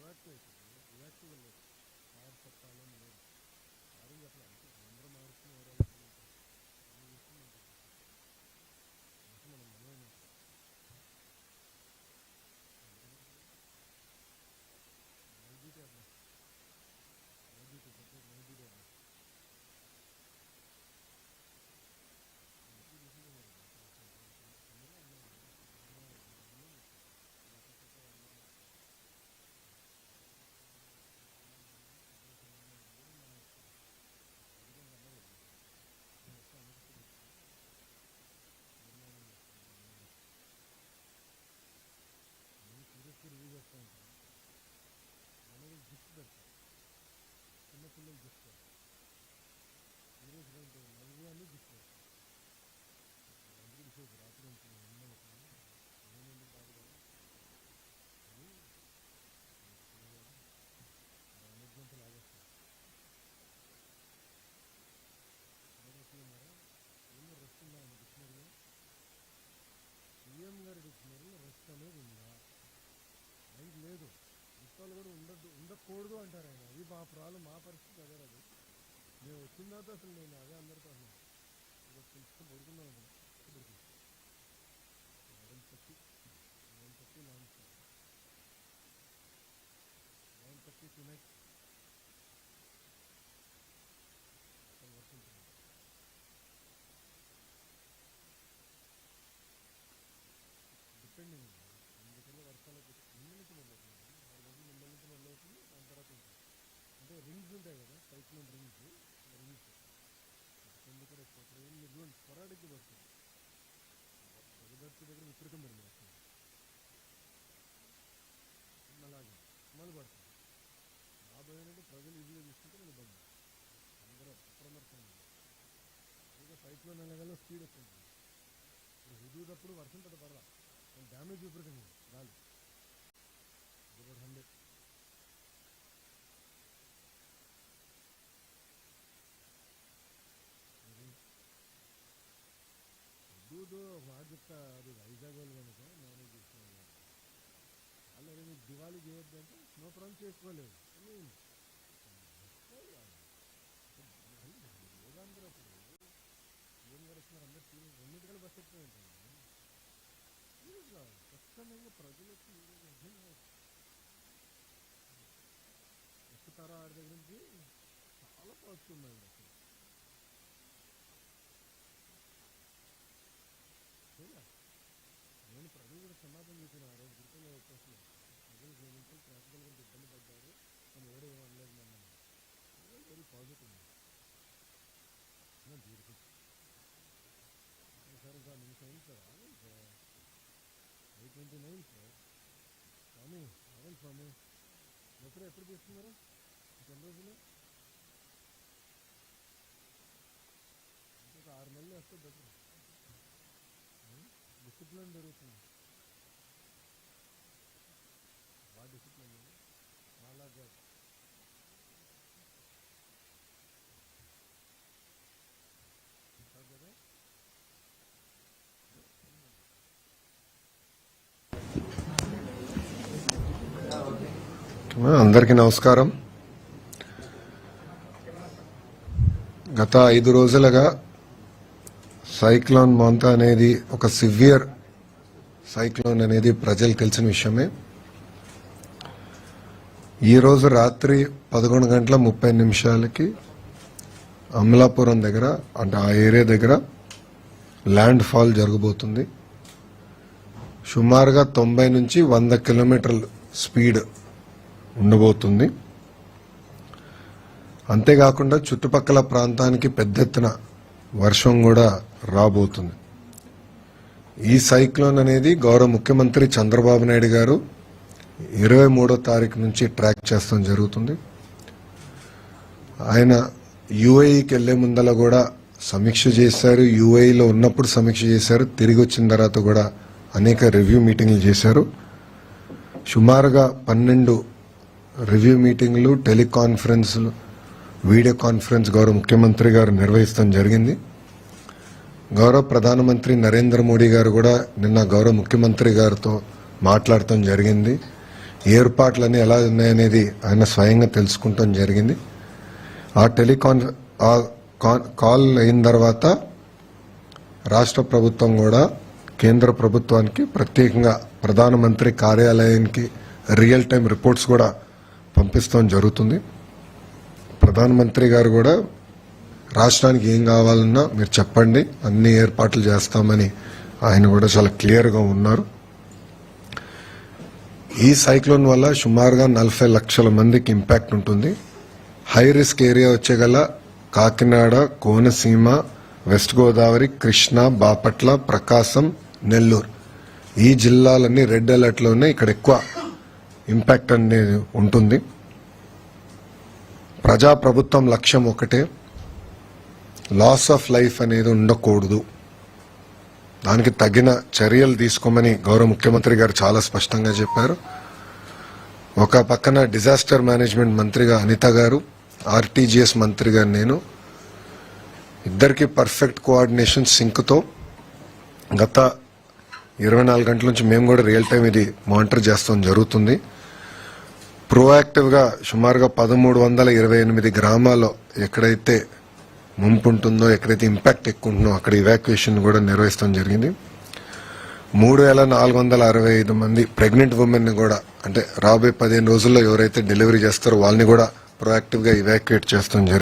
Proactive అవుతుంది reactive లేదు fire చెప్పాలని లేదు. ఫైరింగ్ చెప్పాలి మా ప్రాబ్లం మా పరిస్థితి అదే అది మేము వచ్చిన తర్వాత అసలు నేను అదే అందరితో అసలు కొంచెం పడుకున్నాను. రింగ్స్ ఉంటాయి కదా సైక్లోన్ రింగ్స్ రింగ్స్. కింద కూడా ఎక్కువ అక్కడ ఏం పడుతుంది పొగదర్చి దగ్గర విపరీతం పడింది వర్షం అలాగే మళ్ళీ పడుతుంది రాబోయేనంటే ప్రజలు ఈజీగా తీసుకుంటే నేను బంద్ అందరూ అప్రమత్తంగా ఇంకా సైక్లోన్ అనగానే స్పీడ్ వస్తుంది ఇప్పుడు హుదూదప్పుడు వర్షం పెద్ద పడదా? డ్యామేజ్ విపరీతం ఉంది. గాలి. About hundred. ఒక అది వైజాగ్ వాళ్ళు కనుక మేనేజ్ చేసుకోవాలి అలాగే మీరు దివాళీ చేయొద్దు అంటే నో ప్రాబ్లం చేసుకోలేదు కానీ యోగాంధ్ర అప్పుడు ఏం గడుస్తున్నారు అందరు సీరియస్ రెండింటికల్ బస్ ఎక్కువ ఉంటుంది సీరియస్గా స్వచ్ఛందంగా ప్రజలకు అర్థం కాదు ఎక్కుతారా ఆడి దగ్గర నుంచి? చాలా పాజిటివ్ మైండ్ అసలు చేయలే. అందరూ కూడా సమాధానం చెప్పిన ఆ రోజు గుర్తులో వచ్చేసి ప్రజలు నిమిషాలు ప్రాక్టికల్గా ఇబ్బంది పడ్డారు. మనం ఎవరు ఏమో అనలేదు మన వెరీ పాజిటివ్ బ్యూటిఫుల్ సార్ ఇంకా నిమిషం అయింది సార్ ఆగండి sir. Eight twenty nine sir. స్వామి ఆగండి స్వామి. ఎప్పుడు ఎప్పుడు చేస్తున్నారు ఎన్ని రోజులు? ఒక ఆరు నెలలు వస్తే బెటర్. డిసిప్లిన్ పెరుగుతుంది బాగా డిసిప్లిన్ అలాగా అందరికీ నమస్కారం. గత ఐదు రోజులుగా సైక్లోన్ మోంతా అనేది ఒక సివియర్ సైక్లోన్ అనేది ప్రజలు తెలిసిన విషయమే. ఈరోజు రాత్రి పదకొండు గంటల ముప్పై నిమిషాలకి అమలాపురం దగ్గర అంటే ఆ ఏరియా దగ్గర ల్యాండ్ ఫాల్ జరగబోతుంది. సుమారుగా తొంభై నుంచి వంద కిలోమీటర్ల స్పీడ్ ఉండబోతుంది. అంతేకాకుండా చుట్టుపక్కల ప్రాంతానికి పెద్ద ఎత్తున వర్షం కూడా రాబోతుంది. ఈ సైక్లోన్ అనేది గౌరవ ముఖ్యమంత్రి చంద్రబాబు నాయుడు గారు ఇరవై మూడో తారీఖు నుంచి ట్రాక్ చేస్తాం జరుగుతుంది. ఆయన యుఏఈకి వెళ్ళే ముందల కూడా సమీక్ష చేశారు. యుఏఈలో ఉన్నప్పుడు సమీక్ష చేశారు. తిరిగి వచ్చిన తర్వాత కూడా అనేక రివ్యూ మీటింగ్లు చేశారు. సుమారుగా పన్నెండు రివ్యూ మీటింగ్లు టెలికాన్ఫరెన్స్లు వీడియో కాన్ఫరెన్స్ గౌరవ ముఖ్యమంత్రి గారు నిర్వహిస్తాం జరిగింది. గౌరవ ప్రధానమంత్రి నరేంద్ర మోడీ గారు కూడా నిన్న గౌరవ ముఖ్యమంత్రి గారితో మాట్లాడటం జరిగింది. ఏర్పాట్లన్నీ ఎలా ఉన్నాయనేది ఆయన స్వయంగా తెలుసుకుంటాం జరిగింది. ఆ టెలికాన్ ఆ కాన్- కాల్ అయిన తర్వాత రాష్ట్ర ప్రభుత్వం కూడా కేంద్ర ప్రభుత్వానికి ప్రత్యేకంగా ప్రధానమంత్రి కార్యాలయానికి రియల్ టైం రిపోర్ట్స్ కూడా పంపిస్తాం జరుగుతుంది. ప్రధానమంత్రి గారు కూడా రాష్ట్రానికి ఏం కావాలన్నా మీరు చెప్పండి అన్ని ఏర్పాట్లు చేస్తామని ఆయన కూడా చాలా క్లియర్గా ఉన్నారు. ఈ సైక్లోన్ వల్ల సుమారుగా నలభై లక్షల మందికి ఇంపాక్ట్ ఉంటుంది. హై రిస్క్ ఏరియా వచ్చేగల కాకినాడ కోనసీమ వెస్ట్ గోదావరి కృష్ణా బాపట్ల ప్రకాశం నెల్లూరు. ఈ జిల్లాలన్నీ రెడ్ అలర్ట్లోనే ఇక్కడ ఎక్కువ ఇంపాక్ట్ అనేది ఉంటుంది. ప్రజా ప్రభుత్వం లక్ష్యం ఒకటే. లాస్ ఆఫ్ లైఫ్ అనేది ఉండకూడదు. దానికి తగిన చర్యలు తీసుకోమని గౌరవ ముఖ్యమంత్రి గారు చాలా స్పష్టంగా చెప్పారు. ఒక పక్కన డిజాస్టర్ మేనేజ్మెంట్ మంత్రిగా అనిత గారు ఆర్టీజీఎస్ మంత్రిగా నేను ఇద్దరికి పర్ఫెక్ట్ కోఆర్డినేషన్ సింక్తో గత ఇరవై నాలుగు గంటల నుంచి మేము కూడా రియల్ టైం ఇది మానిటర్ చేస్తాం జరుగుతుంది. ప్రోయాక్టివ్గా సుమారుగా పదమూడు వందల ఇరవై ఎనిమిది గ్రామాల్లో ఎక్కడైతే ముంపు ఉంటుందో ఎక్కడైతే ఇంపాక్ట్ ఎక్కువ ఉంటుందో అక్కడ ఇవాక్యుయేషన్ కూడా నిర్వహిస్తాం జరిగింది. మూడు వేల నాలుగు వందల అరవై ఐదు మంది ప్రెగ్నెంట్ ఉమెన్ని కూడా అంటే రాబోయే పదిహేను రోజుల్లో ఎవరైతే డెలివరీ చేస్తారో వాళ్ళని కూడా ప్రొయాక్టివ్గా ఇవాక్యుయేట్ చేస్తాం జరిగింది